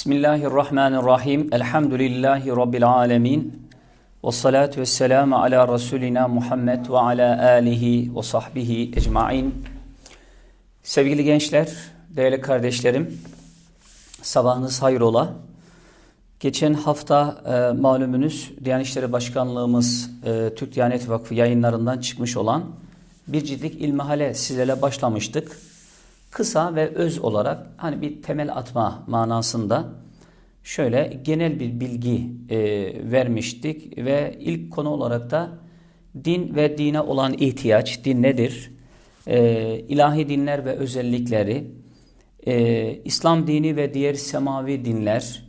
Bismillahirrahmanirrahim. Elhamdülillahi Rabbil alemin. Ve salatu ve selamu ala Resulina Muhammed ve ala alihi ve sahbihi ecmain. Sevgili gençler, değerli kardeşlerim, sabahınız hayrola. Geçen hafta e, malumunuz Diyanet İşleri Başkanlığımız e, Türk Diyanet Vakfı yayınlarından çıkmış olan bir ciltlik ilmihale sizlerle başlamıştık kısa ve öz olarak hani bir temel atma manasında şöyle genel bir bilgi e, vermiştik ve ilk konu olarak da din ve dine olan ihtiyaç, din nedir? E, ilahi dinler ve özellikleri, e, İslam dini ve diğer semavi dinler,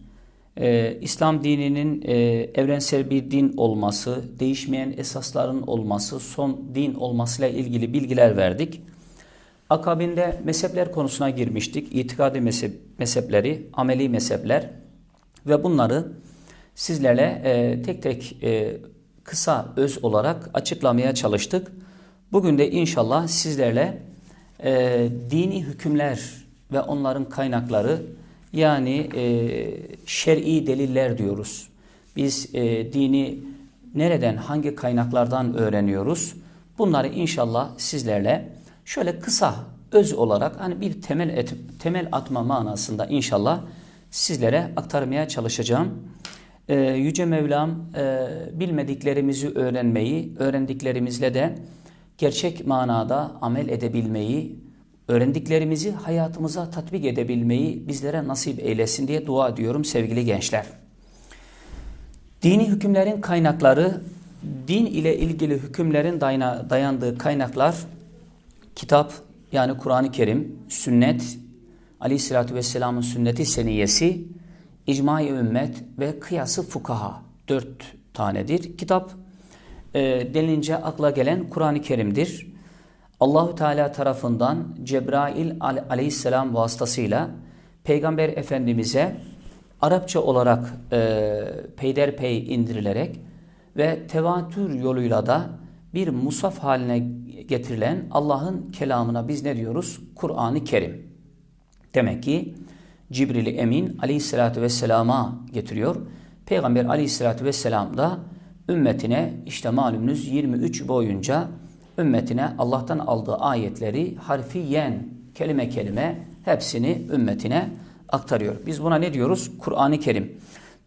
e, İslam dininin e, evrensel bir din olması, değişmeyen esasların olması, son din olmasıyla ilgili bilgiler verdik. Akabinde mezhepler konusuna girmiştik. İtikadi mezhep, mezhepleri, ameli mezhepler ve bunları sizlerle e, tek tek e, kısa öz olarak açıklamaya çalıştık. Bugün de inşallah sizlerle e, dini hükümler ve onların kaynakları yani e, şer'i deliller diyoruz. Biz e, dini nereden, hangi kaynaklardan öğreniyoruz? Bunları inşallah sizlerle şöyle kısa öz olarak hani bir temel et, temel atma manasında inşallah sizlere aktarmaya çalışacağım. Ee, Yüce Mevlam e, bilmediklerimizi öğrenmeyi, öğrendiklerimizle de gerçek manada amel edebilmeyi, öğrendiklerimizi hayatımıza tatbik edebilmeyi bizlere nasip eylesin diye dua ediyorum sevgili gençler. Dini hükümlerin kaynakları, din ile ilgili hükümlerin dayandığı kaynaklar kitap yani Kur'an-ı Kerim, sünnet, aleyhissalatü vesselamın sünneti seniyesi, icma-i ümmet ve kıyası fukaha dört tanedir. Kitap e, denilince akla gelen Kur'an-ı Kerim'dir. Allahu Teala tarafından Cebrail aleyhisselam vasıtasıyla Peygamber Efendimiz'e Arapça olarak e, peyderpey indirilerek ve tevatür yoluyla da bir musaf haline getirilen Allah'ın kelamına biz ne diyoruz? Kur'an-ı Kerim. Demek ki Cibril-i Emin aleyhissalatü vesselama getiriyor. Peygamber aleyhissalatü vesselam da ümmetine işte malumunuz 23 boyunca ümmetine Allah'tan aldığı ayetleri harfiyen kelime kelime hepsini ümmetine aktarıyor. Biz buna ne diyoruz? Kur'an-ı Kerim.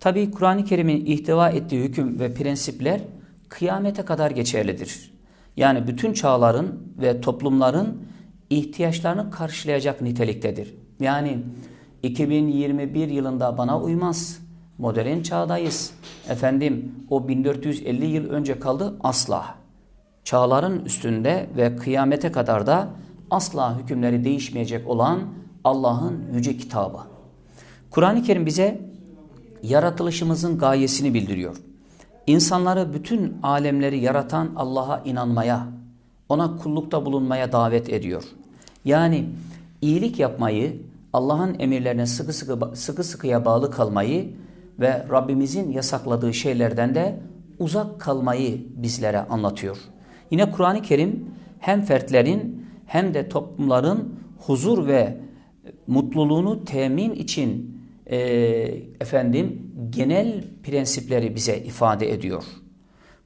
Tabi Kur'an-ı Kerim'in ihtiva ettiği hüküm ve prensipler kıyamete kadar geçerlidir. Yani bütün çağların ve toplumların ihtiyaçlarını karşılayacak niteliktedir. Yani 2021 yılında bana uymaz. Modern çağdayız. Efendim o 1450 yıl önce kaldı asla. Çağların üstünde ve kıyamete kadar da asla hükümleri değişmeyecek olan Allah'ın yüce kitabı. Kur'an-ı Kerim bize yaratılışımızın gayesini bildiriyor. İnsanları bütün alemleri yaratan Allah'a inanmaya, ona kullukta bulunmaya davet ediyor. Yani iyilik yapmayı, Allah'ın emirlerine sıkı sıkı sıkı sıkıya bağlı kalmayı ve Rabbimizin yasakladığı şeylerden de uzak kalmayı bizlere anlatıyor. Yine Kur'an-ı Kerim hem fertlerin hem de toplumların huzur ve mutluluğunu temin için e, efendim genel prensipleri bize ifade ediyor.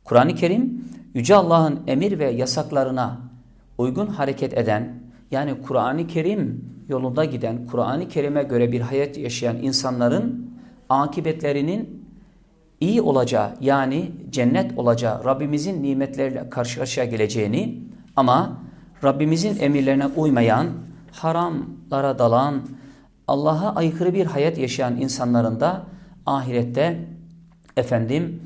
Kur'an-ı Kerim Yüce Allah'ın emir ve yasaklarına uygun hareket eden yani Kur'an-ı Kerim yolunda giden, Kur'an-ı Kerim'e göre bir hayat yaşayan insanların akıbetlerinin iyi olacağı yani cennet olacağı, Rabbimizin nimetleriyle karşı karşıya geleceğini ama Rabbimizin emirlerine uymayan, haramlara dalan, Allah'a aykırı bir hayat yaşayan insanların da ahirette efendim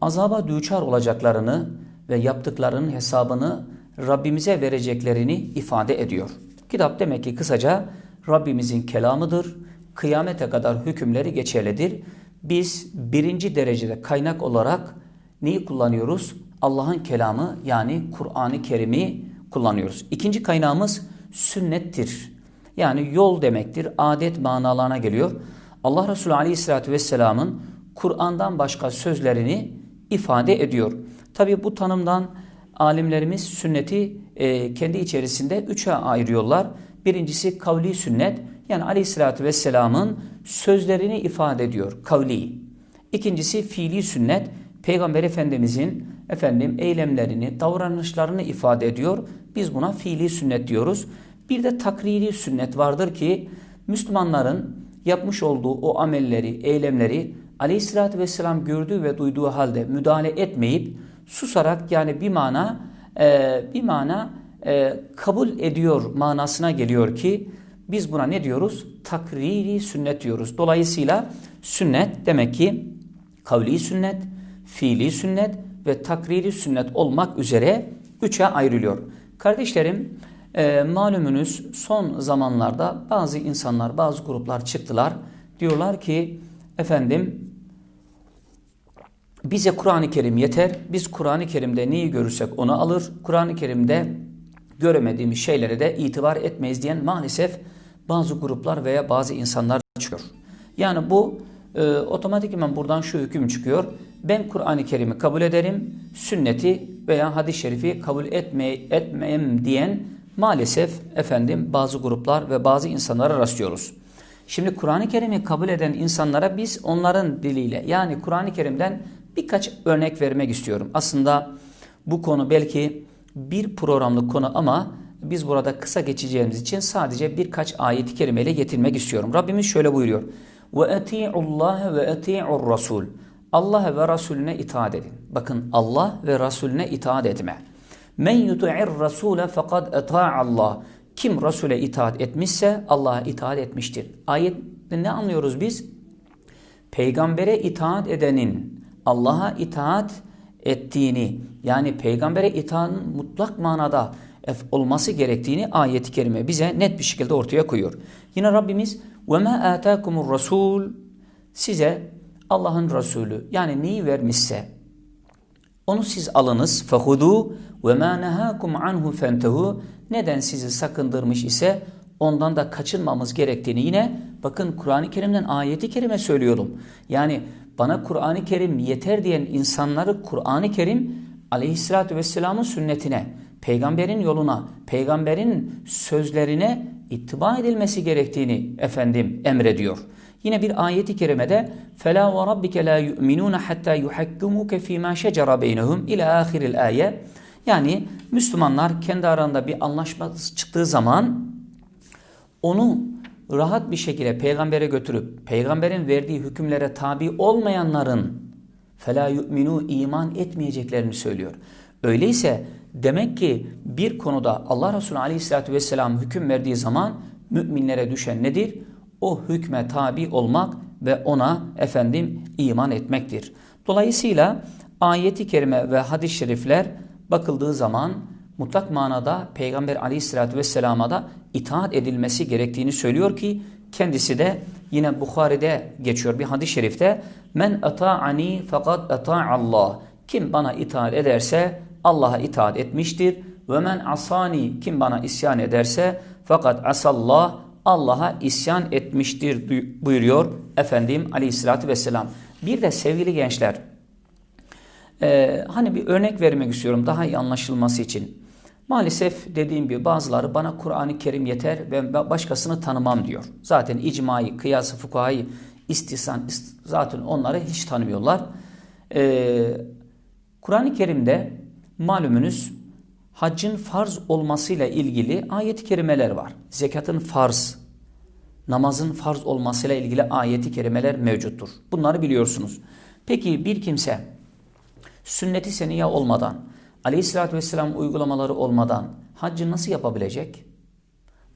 azaba düçar olacaklarını ve yaptıklarının hesabını Rabbimize vereceklerini ifade ediyor. Kitap demek ki kısaca Rabbimizin kelamıdır. Kıyamete kadar hükümleri geçerlidir. Biz birinci derecede kaynak olarak neyi kullanıyoruz? Allah'ın kelamı yani Kur'an-ı Kerim'i kullanıyoruz. İkinci kaynağımız sünnettir. Yani yol demektir. Adet manalarına geliyor. Allah Resulü Aleyhisselatü Vesselam'ın Kur'an'dan başka sözlerini ifade ediyor. Tabi bu tanımdan alimlerimiz sünneti e, kendi içerisinde üçe ayırıyorlar. Birincisi kavli sünnet yani Aleyhisselatü Vesselam'ın sözlerini ifade ediyor. Kavli. İkincisi fiili sünnet. Peygamber Efendimizin efendim eylemlerini, davranışlarını ifade ediyor. Biz buna fiili sünnet diyoruz. Bir de takriri sünnet vardır ki Müslümanların yapmış olduğu o amelleri, eylemleri aleyhissalatü vesselam gördüğü ve duyduğu halde müdahale etmeyip susarak yani bir mana e, bir mana e, kabul ediyor manasına geliyor ki biz buna ne diyoruz? Takriri sünnet diyoruz. Dolayısıyla sünnet demek ki kavli sünnet, fiili sünnet ve takriri sünnet olmak üzere üçe ayrılıyor. Kardeşlerim e, malumunuz son zamanlarda bazı insanlar, bazı gruplar çıktılar. Diyorlar ki efendim bize Kur'an-ı Kerim yeter. Biz Kur'an-ı Kerim'de neyi görürsek onu alır. Kur'an-ı Kerim'de göremediğimiz şeylere de itibar etmeyiz diyen maalesef bazı gruplar veya bazı insanlar çıkıyor. Yani bu e, otomatikman buradan şu hüküm çıkıyor. Ben Kur'an-ı Kerim'i kabul ederim, sünneti veya hadis-i şerifi kabul etme, etmeyem diyen maalesef efendim bazı gruplar ve bazı insanlara rastlıyoruz. Şimdi Kur'an-ı Kerim'i kabul eden insanlara biz onların diliyle yani Kur'an-ı Kerim'den birkaç örnek vermek istiyorum. Aslında bu konu belki bir programlık konu ama biz burada kısa geçeceğimiz için sadece birkaç ayet-i kerimeyle getirmek istiyorum. Rabbimiz şöyle buyuruyor. Ve eti'ullaha ve eti'ur rasul. Allah ve Resulüne itaat edin. Bakın Allah ve Resulüne itaat etme. Men yuti'ir rasule fekad eta'allah. Kim Resul'e itaat etmişse Allah'a itaat etmiştir. Ayette ne anlıyoruz biz? Peygambere itaat edenin Allah'a itaat ettiğini yani peygambere itaatın mutlak manada olması gerektiğini ayet-i kerime bize net bir şekilde ortaya koyuyor. Yine Rabbimiz وَمَا آتَاكُمُ الرَّسُولُ Size Allah'ın Resulü yani neyi vermişse onu siz alınız فَخُذُوا وَمَا نَهَاكُمْ عَنْهُ فَانْتَهُ Neden sizi sakındırmış ise ondan da kaçınmamız gerektiğini yine bakın Kur'an-ı Kerim'den ayeti kerime söylüyorum. Yani bana Kur'an-ı Kerim yeter diyen insanları Kur'an-ı Kerim aleyhissalatü vesselamın sünnetine, peygamberin yoluna, peygamberin sözlerine ittiba edilmesi gerektiğini efendim emrediyor. Yine bir ayeti kerimede فَلَا وَرَبِّكَ لَا يُؤْمِنُونَ حَتَّى يُحَكِّمُوكَ ف۪ي مَا شَجَرَ بَيْنَهُمْ اِلَى آخِرِ الْآيَةِ yani Müslümanlar kendi aralarında bir anlaşma çıktığı zaman onu rahat bir şekilde peygambere götürüp peygamberin verdiği hükümlere tabi olmayanların fela yu'minu iman etmeyeceklerini söylüyor. Öyleyse demek ki bir konuda Allah Resulü Aleyhisselatü Vesselam hüküm verdiği zaman müminlere düşen nedir? O hükme tabi olmak ve ona efendim iman etmektir. Dolayısıyla ayeti kerime ve hadis-i şerifler bakıldığı zaman mutlak manada Peygamber aleyhissalatü vesselama da itaat edilmesi gerektiğini söylüyor ki kendisi de yine Bukhari'de geçiyor bir hadis-i şerifte men ata'ani fakat ata'allah. Kim bana itaat ederse Allah'a itaat etmiştir. Ve men asani. Kim bana isyan ederse fakat asallah. Allah'a isyan etmiştir buyuruyor Efendim aleyhissalatü vesselam. Bir de sevgili gençler ee, hani bir örnek vermek istiyorum daha iyi anlaşılması için. Maalesef dediğim gibi bazıları bana Kur'an-ı Kerim yeter ve başkasını tanımam diyor. Zaten icmayı, kıyası, fukayı, istisan zaten onları hiç tanımıyorlar. Ee, Kur'an-ı Kerim'de malumunuz haccın farz olmasıyla ilgili ayet-i kerimeler var. Zekatın farz, namazın farz olmasıyla ilgili ayet-i kerimeler mevcuttur. Bunları biliyorsunuz. Peki bir kimse sünnet-i seniye olmadan aleyhissalatü vesselam uygulamaları olmadan haccı nasıl yapabilecek?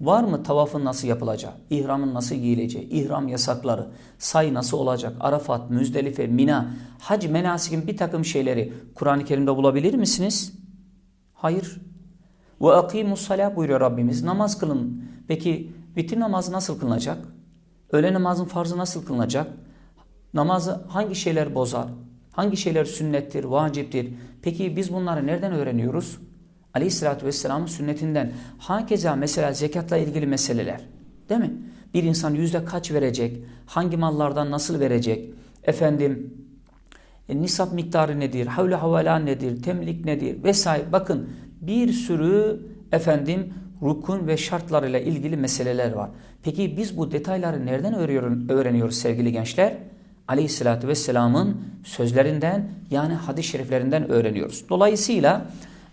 Var mı tavafın nasıl yapılacak? İhramın nasıl giyileceği? İhram yasakları, say nasıl olacak? Arafat, Müzdelife, Mina, hac menasikin bir takım şeyleri Kur'an-ı Kerim'de bulabilir misiniz? Hayır. Ve akimus salah buyuruyor Rabbimiz. Namaz kılın. Peki vitir namazı nasıl kılınacak? Öğle namazın farzı nasıl kılınacak? Namazı hangi şeyler bozar? Hangi şeyler sünnettir, vaciptir? Peki biz bunları nereden öğreniyoruz? Aleyhissalatü vesselamın sünnetinden. Hakeza mesela zekatla ilgili meseleler. Değil mi? Bir insan yüzde kaç verecek? Hangi mallardan nasıl verecek? Efendim e, nisap miktarı nedir? Havle havala nedir? Temlik nedir? Vesaire. Bakın bir sürü efendim rukun ve şartlarıyla ilgili meseleler var. Peki biz bu detayları nereden öğreniyoruz sevgili gençler? Aleyhissalatü vesselamın sözlerinden yani hadis-i şeriflerinden öğreniyoruz. Dolayısıyla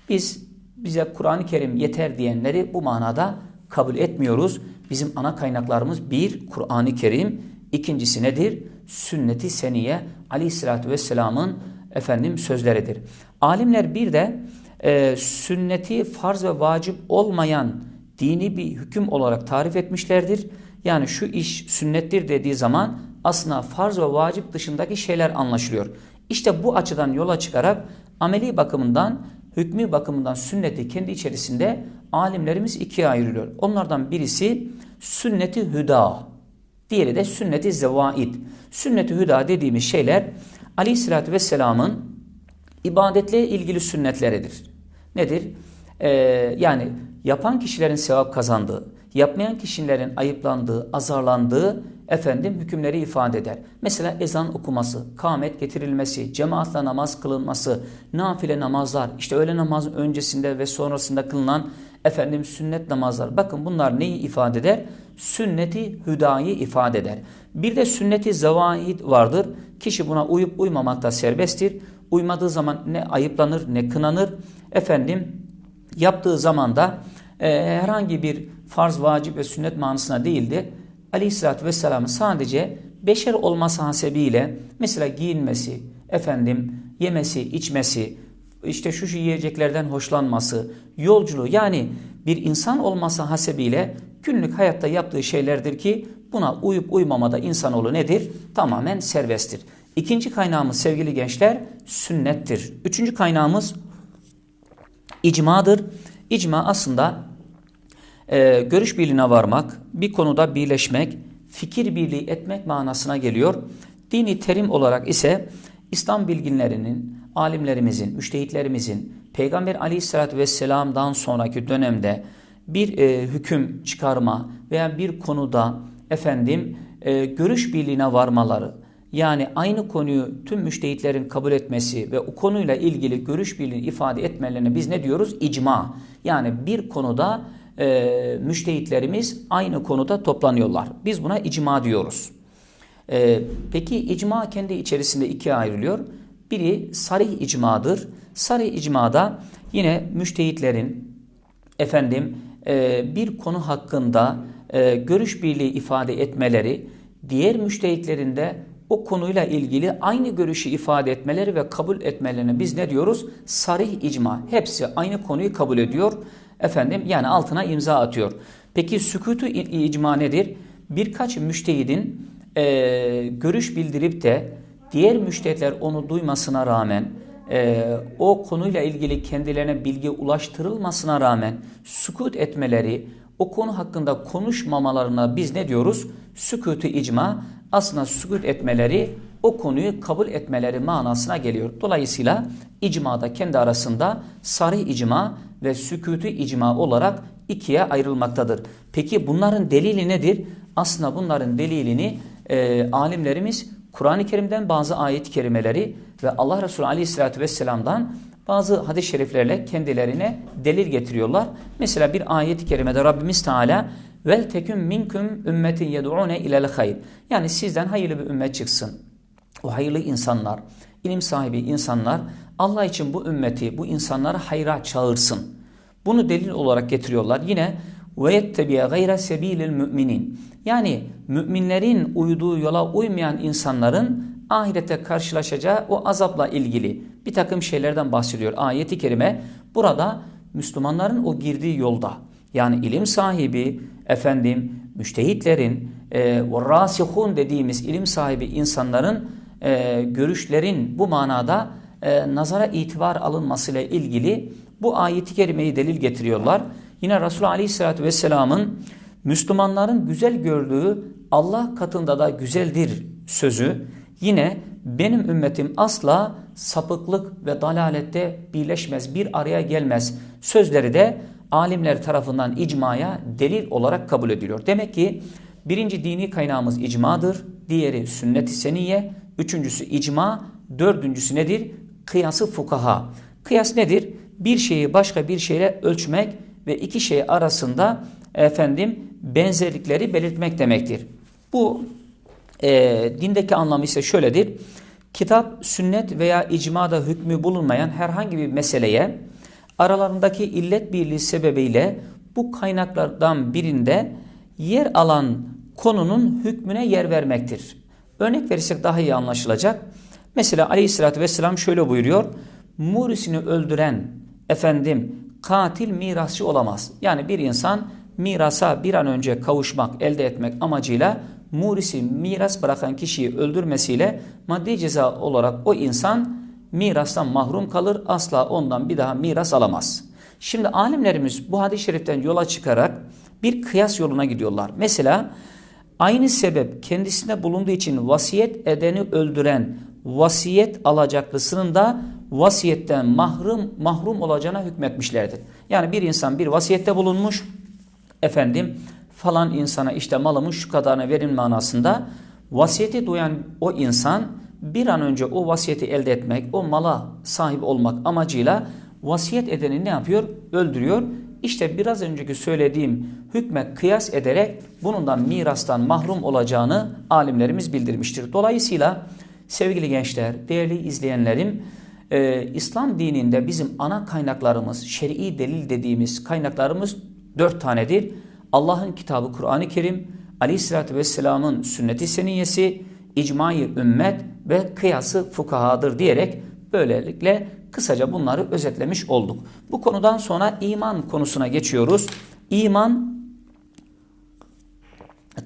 biz bize Kur'an-ı Kerim yeter diyenleri bu manada kabul etmiyoruz. Bizim ana kaynaklarımız bir Kur'an-ı Kerim, ikincisi nedir? Sünnet-i Seniye Aleyhissalatü vesselamın efendim sözleridir. Alimler bir de e, sünneti farz ve vacip olmayan dini bir hüküm olarak tarif etmişlerdir. Yani şu iş sünnettir dediği zaman aslında farz ve vacip dışındaki şeyler anlaşılıyor. İşte bu açıdan yola çıkarak ameli bakımından, hükmü bakımından sünneti kendi içerisinde alimlerimiz ikiye ayırıyor. Onlardan birisi sünneti hüda, diğeri de sünneti zevaid. Sünneti hüda dediğimiz şeyler Aleyhisselatü Vesselam'ın ibadetle ilgili sünnetleridir. Nedir? Ee, yani yapan kişilerin sevap kazandığı, yapmayan kişilerin ayıplandığı, azarlandığı efendim hükümleri ifade eder. Mesela ezan okuması, kâmet getirilmesi, cemaatle namaz kılınması, nafile namazlar, işte öğle namazın öncesinde ve sonrasında kılınan efendim sünnet namazlar. Bakın bunlar neyi ifade eder? Sünneti hüdayı ifade eder. Bir de sünneti zavahid vardır. Kişi buna uyup uymamakta serbesttir. Uymadığı zaman ne ayıplanır ne kınanır. Efendim yaptığı zaman da e, herhangi bir farz, vacip ve sünnet manasına değildi. Aleyhisselatü Vesselam'ın sadece beşer olması hasebiyle mesela giyinmesi, efendim yemesi, içmesi, işte şu şu yiyeceklerden hoşlanması, yolculuğu yani bir insan olması hasebiyle günlük hayatta yaptığı şeylerdir ki buna uyup uymamada insanoğlu nedir? Tamamen serbesttir. İkinci kaynağımız sevgili gençler sünnettir. Üçüncü kaynağımız icmadır. İcma aslında e, görüş birliğine varmak, bir konuda birleşmek, fikir birliği etmek manasına geliyor. Dini terim olarak ise İslam bilginlerinin, alimlerimizin, müştehitlerimizin Peygamber aleyhissalatü vesselam'dan sonraki dönemde bir e, hüküm çıkarma veya bir konuda efendim e, görüş birliğine varmaları, yani aynı konuyu tüm müştehitlerin kabul etmesi ve o konuyla ilgili görüş birliği ifade etmelerine biz ne diyoruz? İcma. Yani bir konuda e, müştehitlerimiz aynı konuda toplanıyorlar. Biz buna icma diyoruz. E, peki icma kendi içerisinde ikiye ayrılıyor. Biri sarih icmadır. Sarih icmada yine müştehitlerin efendim e, bir konu hakkında e, görüş birliği ifade etmeleri, diğer müştehitlerin de o konuyla ilgili aynı görüşü ifade etmeleri ve kabul etmelerine biz ne diyoruz? Sarih icma. Hepsi aynı konuyu kabul ediyor. Efendim yani altına imza atıyor. Peki sükutu icma nedir? Birkaç müştehidin e, görüş bildirip de diğer müştehitler onu duymasına rağmen e, o konuyla ilgili kendilerine bilgi ulaştırılmasına rağmen sükut etmeleri, o konu hakkında konuşmamalarına biz ne diyoruz? Sükutu icma aslında sükut etmeleri o konuyu kabul etmeleri manasına geliyor. Dolayısıyla icmada kendi arasında sarı icma ve sükutu icma olarak ikiye ayrılmaktadır. Peki bunların delili nedir? Aslında bunların delilini e, alimlerimiz Kur'an-ı Kerim'den bazı ayet-i kerimeleri ve Allah Resulü Aleyhisselatü Vesselam'dan bazı hadis-i şeriflerle kendilerine delil getiriyorlar. Mesela bir ayet-i kerimede Rabbimiz Teala vel teküm minkum ümmetin yed'une ilel hayr. Yani sizden hayırlı bir ümmet çıksın. O hayırlı insanlar, ilim sahibi insanlar Allah için bu ümmeti, bu insanları hayra çağırsın. Bunu delil olarak getiriyorlar. Yine ve yettebiye gayre sebilil müminin. Yani müminlerin uyduğu yola uymayan insanların ahirette karşılaşacağı o azapla ilgili bir takım şeylerden bahsediyor. Ayeti kerime burada Müslümanların o girdiği yolda yani ilim sahibi, efendim, müştehitlerin, e, rasihun dediğimiz ilim sahibi insanların e, görüşlerin bu manada e, nazara itibar alınmasıyla ilgili bu ayeti kerimeyi delil getiriyorlar. Yine Resulullah Aleyhisselatü Vesselam'ın Müslümanların güzel gördüğü Allah katında da güzeldir sözü yine benim ümmetim asla sapıklık ve dalalette birleşmez, bir araya gelmez sözleri de alimler tarafından icmaya delil olarak kabul ediliyor. Demek ki birinci dini kaynağımız icmadır, diğeri sünnet-i seniye, üçüncüsü icma, dördüncüsü nedir? Kıyası fukaha. Kıyas nedir? Bir şeyi başka bir şeyle ölçmek ve iki şey arasında efendim benzerlikleri belirtmek demektir. Bu e, dindeki anlamı ise şöyledir. Kitap, sünnet veya icmada hükmü bulunmayan herhangi bir meseleye aralarındaki illet birliği sebebiyle bu kaynaklardan birinde yer alan konunun hükmüne yer vermektir. Örnek verirsek daha iyi anlaşılacak. Mesela aleyhissalatü vesselam şöyle buyuruyor. Murisini öldüren efendim katil mirasçı olamaz. Yani bir insan mirasa bir an önce kavuşmak, elde etmek amacıyla murisi miras bırakan kişiyi öldürmesiyle maddi ceza olarak o insan mirastan mahrum kalır. Asla ondan bir daha miras alamaz. Şimdi alimlerimiz bu hadis-i şeriften yola çıkarak bir kıyas yoluna gidiyorlar. Mesela aynı sebep kendisinde bulunduğu için vasiyet edeni öldüren vasiyet alacaklısının da vasiyetten mahrum mahrum olacağına hükmetmişlerdir. Yani bir insan bir vasiyette bulunmuş efendim falan insana işte malımın şu kadarına verin manasında vasiyeti duyan o insan bir an önce o vasiyeti elde etmek, o mala sahip olmak amacıyla vasiyet edeni ne yapıyor? Öldürüyor. İşte biraz önceki söylediğim hükme kıyas ederek bunundan mirastan mahrum olacağını alimlerimiz bildirmiştir. Dolayısıyla sevgili gençler, değerli izleyenlerim, e, İslam dininde bizim ana kaynaklarımız, şer'i delil dediğimiz kaynaklarımız dört tanedir. Allah'ın kitabı Kur'an-ı Kerim, Aleyhisselatü Vesselam'ın sünneti seniyesi, icmayı ümmet ve kıyası fukahadır diyerek böylelikle kısaca bunları özetlemiş olduk. Bu konudan sonra iman konusuna geçiyoruz. İman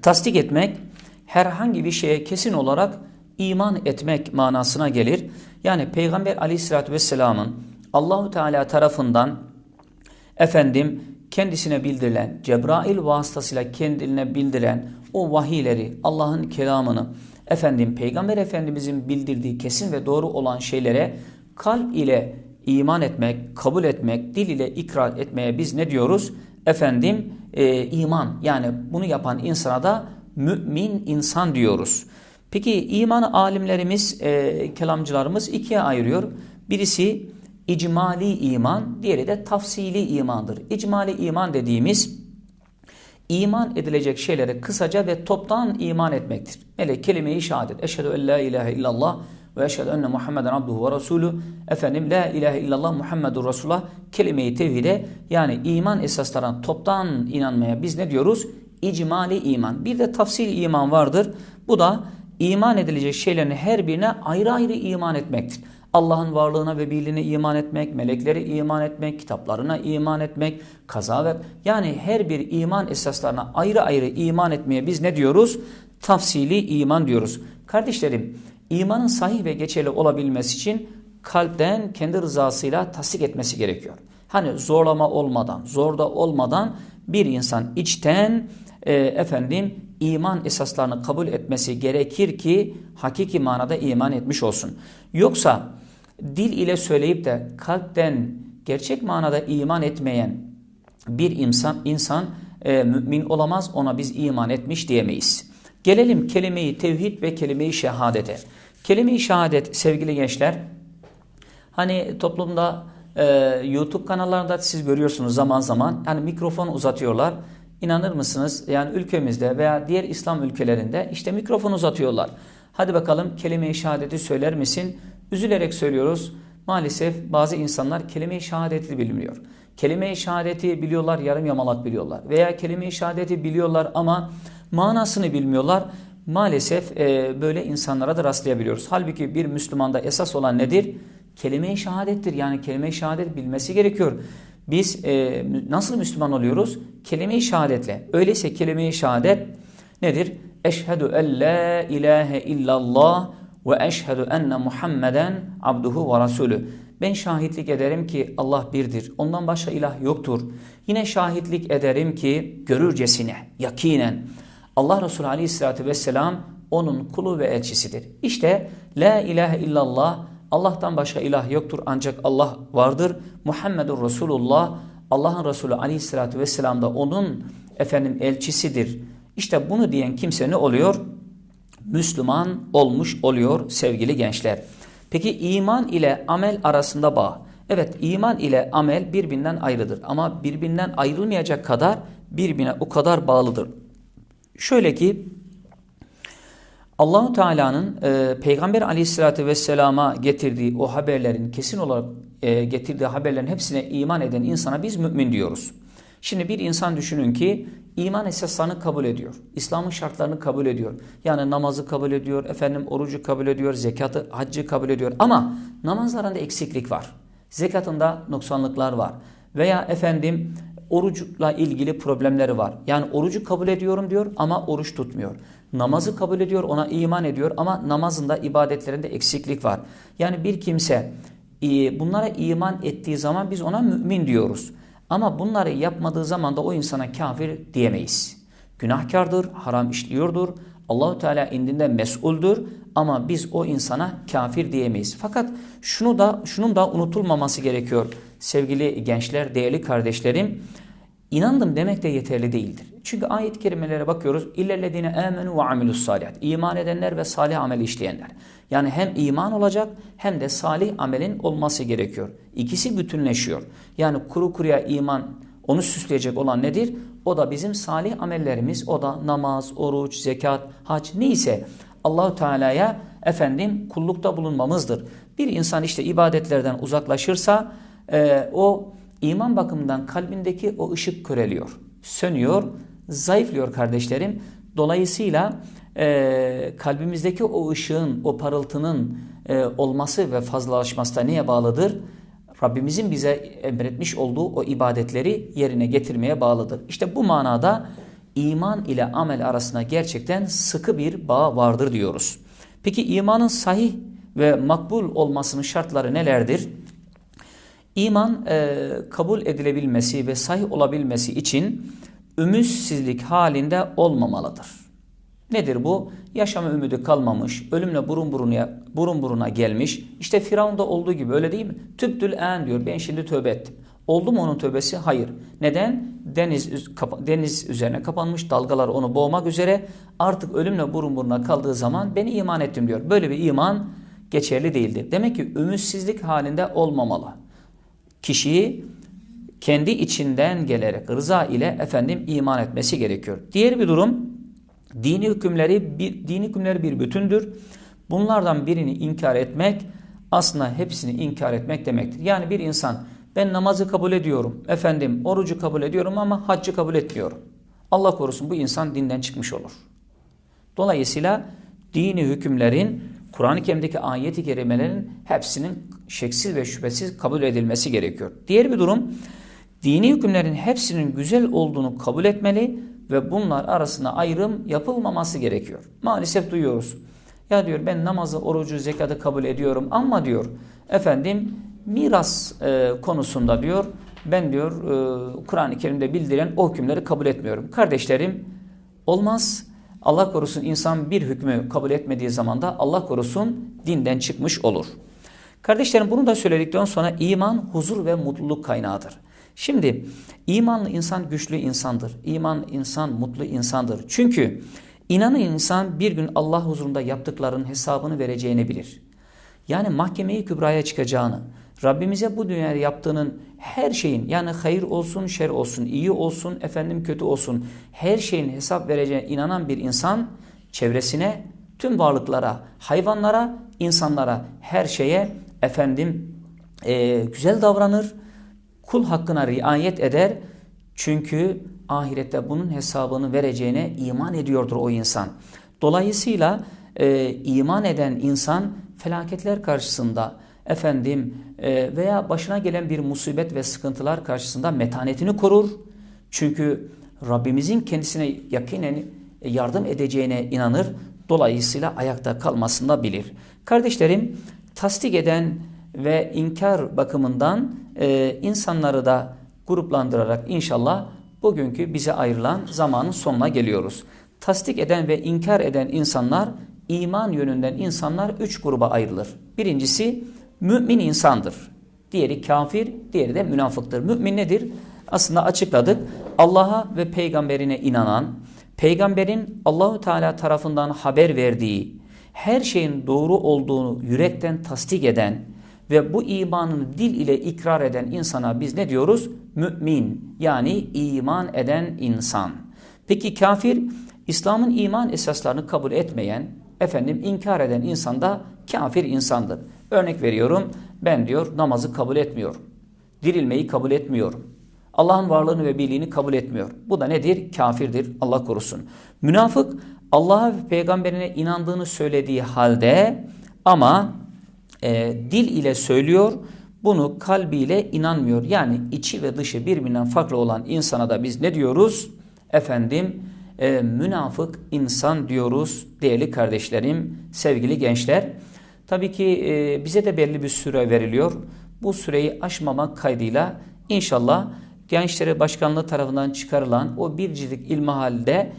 tasdik etmek herhangi bir şeye kesin olarak iman etmek manasına gelir. Yani Peygamber aleyhissalatü vesselamın Allahu Teala tarafından efendim kendisine bildirilen Cebrail vasıtasıyla kendine bildiren o vahiyleri Allah'ın kelamını efendim Peygamber Efendimizin bildirdiği kesin ve doğru olan şeylere kalp ile iman etmek, kabul etmek, dil ile ikrar etmeye biz ne diyoruz? Efendim e, iman yani bunu yapan insana da mümin insan diyoruz. Peki imanı alimlerimiz, e, kelamcılarımız ikiye ayırıyor. Birisi icmali iman, diğeri de tafsili imandır. İcmali iman dediğimiz iman edilecek şeylere kısaca ve toptan iman etmektir. Hele kelime-i şehadet. Eşhedü en la ilahe illallah ve eşhedü enne Muhammeden abduhu ve resulü. Efendim la ilahe illallah Muhammedur Resulullah kelime-i tevhide yani iman esaslarına toptan inanmaya biz ne diyoruz? İcmali iman. Bir de tafsil iman vardır. Bu da iman edilecek şeylerin her birine ayrı ayrı iman etmektir. Allah'ın varlığına ve birliğine iman etmek, melekleri iman etmek, kitaplarına iman etmek, kaza ve yani her bir iman esaslarına ayrı ayrı iman etmeye biz ne diyoruz? Tafsili iman diyoruz. Kardeşlerim, imanın sahih ve geçerli olabilmesi için kalpten kendi rızasıyla tasdik etmesi gerekiyor. Hani zorlama olmadan, zorda olmadan bir insan içten e, efendim iman esaslarını kabul etmesi gerekir ki hakiki manada iman etmiş olsun. Yoksa dil ile söyleyip de kalpten gerçek manada iman etmeyen bir insan insan e, mümin olamaz ona biz iman etmiş diyemeyiz. Gelelim kelime-i tevhid ve kelime-i şehadete. Kelime-i şehadet sevgili gençler hani toplumda e, YouTube kanallarında siz görüyorsunuz zaman zaman yani mikrofon uzatıyorlar. İnanır mısınız? Yani ülkemizde veya diğer İslam ülkelerinde işte mikrofon uzatıyorlar. Hadi bakalım kelime-i şehadeti söyler misin? Üzülerek söylüyoruz. Maalesef bazı insanlar kelime-i şehadeti bilmiyor. Kelime-i şehadeti biliyorlar, yarım yamalak biliyorlar. Veya kelime-i şehadeti biliyorlar ama manasını bilmiyorlar. Maalesef e, böyle insanlara da rastlayabiliyoruz. Halbuki bir Müslümanda esas olan nedir? Kelime-i şehadettir. Yani kelime-i şehadet bilmesi gerekiyor. Biz e, nasıl Müslüman oluyoruz? Kelime-i şehadetle. Öyleyse kelime-i şehadet nedir? Eşhedü en la ilahe illallah ve eşhedü enne Muhammeden abduhu ve rasulü. Ben şahitlik ederim ki Allah birdir. Ondan başka ilah yoktur. Yine şahitlik ederim ki görürcesine, yakinen Allah Resulü Aleyhisselatü Vesselam onun kulu ve elçisidir. İşte la ilahe illallah Allah'tan başka ilah yoktur ancak Allah vardır. Muhammedur Resulullah Allah'ın Resulü Aleyhisselatü Vesselam da onun efendim elçisidir. İşte bunu diyen kimse ne oluyor? Müslüman olmuş oluyor sevgili gençler. Peki iman ile amel arasında bağ. Evet iman ile amel birbirinden ayrıdır ama birbirinden ayrılmayacak kadar birbirine o kadar bağlıdır. Şöyle ki Allahu Teala'nın e, Peygamber Aleyhisselatü Vesselam'a getirdiği o haberlerin kesin olarak e, getirdiği haberlerin hepsine iman eden insana biz mümin diyoruz. Şimdi bir insan düşünün ki iman esaslarını kabul ediyor. İslam'ın şartlarını kabul ediyor. Yani namazı kabul ediyor, efendim orucu kabul ediyor, zekatı, haccı kabul ediyor. Ama namazlarında eksiklik var. Zekatında noksanlıklar var. Veya efendim orucla ilgili problemleri var. Yani orucu kabul ediyorum diyor ama oruç tutmuyor. Namazı kabul ediyor, ona iman ediyor ama namazında, ibadetlerinde eksiklik var. Yani bir kimse e, bunlara iman ettiği zaman biz ona mümin diyoruz. Ama bunları yapmadığı zaman da o insana kafir diyemeyiz. Günahkardır, haram işliyordur. Allahu Teala indinde mesuldür ama biz o insana kafir diyemeyiz. Fakat şunu da şunun da unutulmaması gerekiyor. Sevgili gençler, değerli kardeşlerim, inandım demek de yeterli değildir. Çünkü ayet-i kerimelere bakıyoruz. İllellezine amenu ve amilus salihat. İman edenler ve salih amel işleyenler. Yani hem iman olacak hem de salih amelin olması gerekiyor. İkisi bütünleşiyor. Yani kuru kuruya iman onu süsleyecek olan nedir? O da bizim salih amellerimiz. O da namaz, oruç, zekat, hac neyse Allahu Teala'ya efendim kullukta bulunmamızdır. Bir insan işte ibadetlerden uzaklaşırsa e, o iman bakımından kalbindeki o ışık köreliyor, sönüyor, zayıflıyor kardeşlerim. Dolayısıyla e, kalbimizdeki o ışığın, o parıltının e, olması ve fazlalaşması da neye bağlıdır? Rabbimizin bize emretmiş olduğu o ibadetleri yerine getirmeye bağlıdır. İşte bu manada iman ile amel arasında gerçekten sıkı bir bağ vardır diyoruz. Peki imanın sahih ve makbul olmasının şartları nelerdir? İman e, kabul edilebilmesi ve sahih olabilmesi için ümitsizlik halinde olmamalıdır. Nedir bu? Yaşama ümidi kalmamış, ölümle burun buruna, burun buruna gelmiş. İşte Firavun'da olduğu gibi öyle değil mi? Tübdül en diyor ben şimdi tövbe ettim. Oldu mu onun tövbesi? Hayır. Neden? Deniz, deniz üzerine kapanmış, dalgalar onu boğmak üzere. Artık ölümle burun buruna kaldığı zaman beni iman ettim diyor. Böyle bir iman geçerli değildir. Demek ki ümitsizlik halinde olmamalı. Kişiyi kendi içinden gelerek rıza ile efendim iman etmesi gerekiyor. Diğer bir durum dini hükümleri bir dini hükümleri bir bütündür. Bunlardan birini inkar etmek aslında hepsini inkar etmek demektir. Yani bir insan ben namazı kabul ediyorum, efendim orucu kabul ediyorum ama haccı kabul etmiyorum. Allah korusun bu insan dinden çıkmış olur. Dolayısıyla dini hükümlerin Kur'an-ı Kerim'deki ayet-i kerimelerin hepsinin şeksiz ve şüphesiz kabul edilmesi gerekiyor. Diğer bir durum dini hükümlerin hepsinin güzel olduğunu kabul etmeli ve bunlar arasında ayrım yapılmaması gerekiyor. Maalesef duyuyoruz. Ya diyor ben namazı, orucu, zekatı kabul ediyorum ama diyor efendim miras e, konusunda diyor ben diyor e, Kur'an-ı Kerim'de bildirilen o hükümleri kabul etmiyorum. Kardeşlerim olmaz. Allah korusun insan bir hükmü kabul etmediği zaman da Allah korusun dinden çıkmış olur. Kardeşlerim bunu da söyledikten sonra iman huzur ve mutluluk kaynağıdır. Şimdi imanlı insan güçlü insandır. İman insan mutlu insandır. Çünkü inanan insan bir gün Allah huzurunda yaptıklarının hesabını vereceğini bilir. Yani mahkemeyi kübraya çıkacağını, Rabbimize bu dünyada yaptığının her şeyin yani hayır olsun, şer olsun, iyi olsun, efendim kötü olsun her şeyin hesap vereceğine inanan bir insan çevresine, tüm varlıklara, hayvanlara, insanlara, her şeye efendim e, güzel davranır, kul hakkına riayet eder. Çünkü ahirette bunun hesabını vereceğine iman ediyordur o insan. Dolayısıyla e, iman eden insan felaketler karşısında efendim e, veya başına gelen bir musibet ve sıkıntılar karşısında metanetini korur. Çünkü Rabbimizin kendisine yakinen yardım edeceğine inanır. Dolayısıyla ayakta kalmasını da bilir. Kardeşlerim tasdik eden ve inkar bakımından e, insanları da gruplandırarak inşallah bugünkü bize ayrılan zamanın sonuna geliyoruz. Tasdik eden ve inkar eden insanlar iman yönünden insanlar üç gruba ayrılır. Birincisi mümin insandır. Diğeri kafir, diğeri de münafıktır. Mümin nedir? Aslında açıkladık. Allah'a ve peygamberine inanan, peygamberin Allahu Teala tarafından haber verdiği her şeyin doğru olduğunu yürekten tasdik eden ve bu imanını dil ile ikrar eden insana biz ne diyoruz? Mümin yani iman eden insan. Peki kafir İslam'ın iman esaslarını kabul etmeyen, efendim inkar eden insan da kafir insandır. Örnek veriyorum ben diyor namazı kabul etmiyorum. Dirilmeyi kabul etmiyorum. Allah'ın varlığını ve birliğini kabul etmiyor. Bu da nedir? Kafirdir. Allah korusun. Münafık Allah'a ve peygamberine inandığını söylediği halde ama e, dil ile söylüyor, bunu kalbiyle inanmıyor. Yani içi ve dışı birbirinden farklı olan insana da biz ne diyoruz? Efendim e, münafık insan diyoruz değerli kardeşlerim, sevgili gençler. Tabii ki e, bize de belli bir süre veriliyor. Bu süreyi aşmamak kaydıyla inşallah Gençlere Başkanlığı tarafından çıkarılan o bir cildik ilmihalde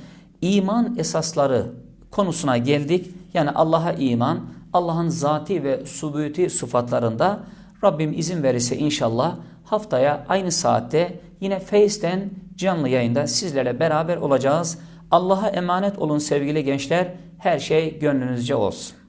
iman esasları konusuna geldik. Yani Allah'a iman, Allah'ın zati ve subuti sıfatlarında Rabbim izin verirse inşallah haftaya aynı saatte yine Face'den canlı yayında sizlerle beraber olacağız. Allah'a emanet olun sevgili gençler. Her şey gönlünüzce olsun.